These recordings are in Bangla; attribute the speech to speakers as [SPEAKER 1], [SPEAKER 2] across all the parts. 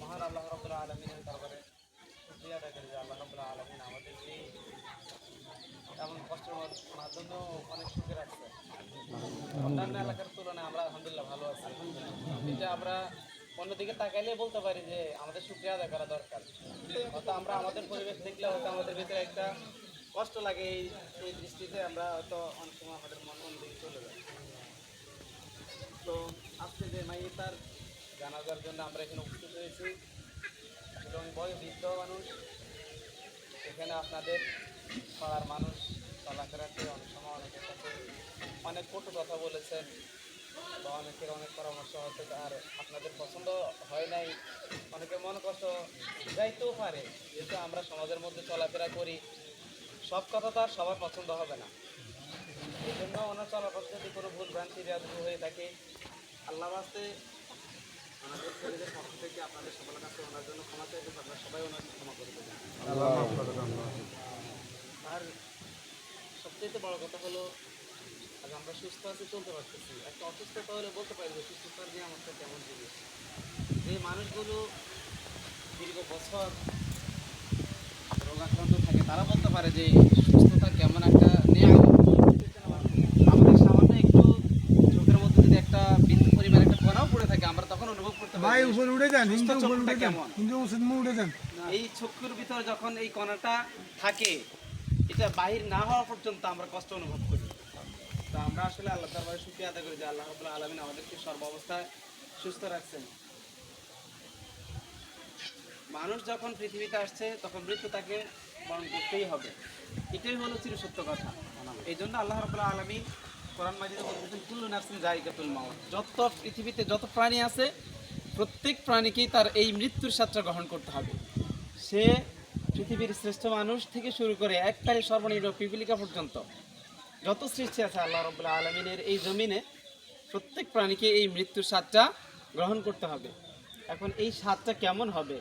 [SPEAKER 1] মহান আল্লাহ রাব্বুল আলামিনের দরবারে শুকরিয়া আদায় করি আল্লাহ রাব্বুল আলামিন আমাদেরকে এমন কষ্টের মাধ্যমেও অনেক সুখে রাখছে। অন্যান্য এলাকার তুলনায় আমরা আলহামদুলিল্লাহ ভালো আছি। আমরা অন্যদিকে তাকাইলে বলতে পারি যে আমাদের শুক্রিয়া আদায় করা দরকার। হয়তো আমরা আমাদের পরিবেশ দেখলে হয়তো আমাদের ভিতরে একটা কষ্ট লাগে এই দৃষ্টিতে আমরা হয়তো অনেক সময় আমাদের মন অন্যদিকে চলে যায়। তো আজকে যে মাইতার জানাজার জন্য আমরা এখানে উপস্থিত হয়েছি। এবং বয় বৃদ্ধ মানুষ, এখানে আপনাদের পাড়ার মানুষ চলাফেরাতে অনেক সময় অনেকের সাথে অনেক কটু কথা বলেছেন বা অনেকের অনেক পরামর্শ হতে আর আপনাদের পছন্দ হয় নাই। অনেকে মন কষ্ট যাইতেও পারে, যেহেতু আমরা সমাজের মধ্যে চলাফেরা করি, সব কথা তো আর সবার পছন্দ হবে না। এই জন্য ওনার চলাপথ যদি কোনো ভুল ভ্রান্তি হয়ে থাকে আল্লাহ বাস্তে আমাদের শরীরের পক্ষ থেকে আপনাদের সকলের কাছে ওনার জন্য ক্ষমা চাইতে আপনারা সবাই ওনাকে ক্ষমা করে দেবেন। আর সবচেয়ে বড় কথা হলো আজ আমরা সুস্থ আছি চলতে পারতেছি। একটা অসুস্থতা হলে বলতে পারি যে সুস্থতার যে আমাদের কেমন জিনিস। যে মানুষগুলো দীর্ঘ বছর রোগাক্রান্ত থাকে তারা বলতে পারে যে সুস্থতা কেমন একটা নেওয়া আমাদের সামান্য একটু চোখের মধ্যে যদি একটা বিন্দু পরিমাণ একটা কণাও পড়ে থাকে আমরা তখন অনুভব করতে
[SPEAKER 2] ভাই উপরে উঠে যান
[SPEAKER 1] সুস্থ
[SPEAKER 2] হিন্দু উপরে উঠে যান হিন্দু মুসলিম উঠে যান।
[SPEAKER 1] এই চক্ষুর ভিতর যখন এই কণাটা থাকে এটা বাহির না হওয়া পর্যন্ত আমরা কষ্ট অনুভব করি। তো আমরা আসলে আল্লাহ দরবারে শুকরিয়া আদায় করি যে আল্লাহ রাব্বুল আলামিন আমাদেরকে সর্ব অবস্থায় সুস্থ রাখছেন। মানুষ যখন পৃথিবীতে আসছে তখন মৃত্যু তাকে বরণ করতেই হবে। এটাই হলো চিরসত্য কথা। এই জন্য আল্লাহ রাব্বুল আলামিন কোরআন মাজিদে বলতেছেন কুল্লু নাফসিন জায়গাতুল মাউত। যত পৃথিবীতে যত প্রাণী আছে প্রত্যেক প্রাণীকেই তার এই মৃত্যুর সাথে গ্রহণ করতে হবে। সে পৃথিবীর শ্রেষ্ঠ মানুষ থেকে শুরু করে একবারে সর্বনিম্ন পিপিলিকা পর্যন্ত। যত সৃষ্টি আছে আল্লাহ রবুল্লাহ আলমিনের এই জমিনে প্রত্যেক প্রাণীকে এই মৃত্যুর স্বাদটা গ্রহণ করতে হবে। এখন এই স্বাদটা কেমন হবে?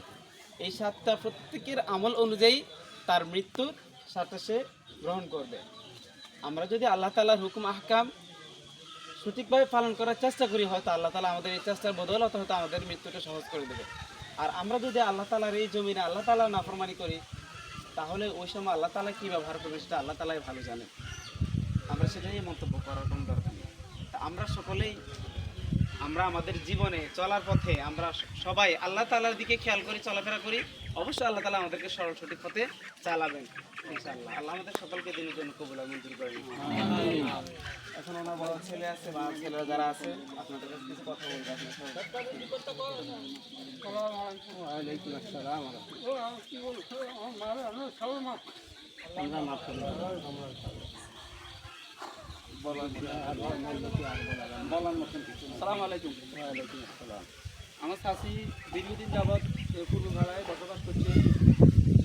[SPEAKER 1] এই স্বাদটা প্রত্যেকের আমল অনুযায়ী তার মৃত্যুর স্বাদটা সে গ্রহণ করবে। আমরা যদি আল্লাহ তালার হুকুম, আহকাম সঠিকভাবে পালন করার চেষ্টা করি, হয়তো আল্লাহ তালা আমাদের এই চেষ্টার বদৌলতে হয়তো আমাদের মৃত্যুটা সহজ করে দেবে। আর আমরা যদি আল্লাহ তালার এই জমিনে আল্লাহ তালার নাফরমানি করি, তাহলে ওই সময় আল্লাহ তালা কী ব্যবহার করবে সেটা আল্লাহ তালাই ভালো জানে। আমরা সেটাই মন্তব্য করার কোনো দরকার নেই। আমরা সকলেই, আমরা আমাদের জীবনে চলার পথে আমরা সবাই আল্লাহ তালার দিকে খেয়াল করি, চলাফেরা করি। অবশ্যই আল্লাহ তালা আমাদেরকে সরল সঠিক পথে চালাবেন ইনশাআল্লাহ। আল্লাহ আমাদের সকলকে দিনের জন্য কবুল মঞ্জুর করেন এখন ওনার বড় ছেলে আছে বা ছেলেরা যারা আছে আপনাদের কাছে কিছু কথা বলবে। ওয়ালাইকুম আসসালাম আমরা মাফ করে দেব। সালাম আলাইকুম। ওয়ালাইকুম আসসালাম।
[SPEAKER 3] আমার শাশি দীর্ঘদিন যাবৎ পূর্ব ভাড়ায় বসবাস করছে।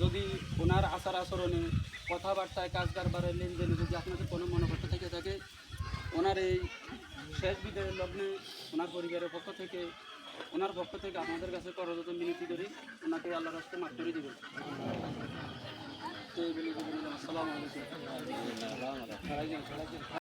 [SPEAKER 3] যদি ওনার আচার আচরণে, কথাবার্তায় কাজ কারবারে লেনদেনে যদি আপনাদের কোনো মনোভাব থেকে থাকে, ওনার এই শেষ বিদায়ের লগ্নে ওনার পরিবারের পক্ষ থেকে, ওনার পক্ষ থেকে আপনাদের কাছে করজত মিনতি করি। ওনাকে আল্লাহ রাস্তায় মাফ করে দেবেন। আসসালামু আলাইকুম।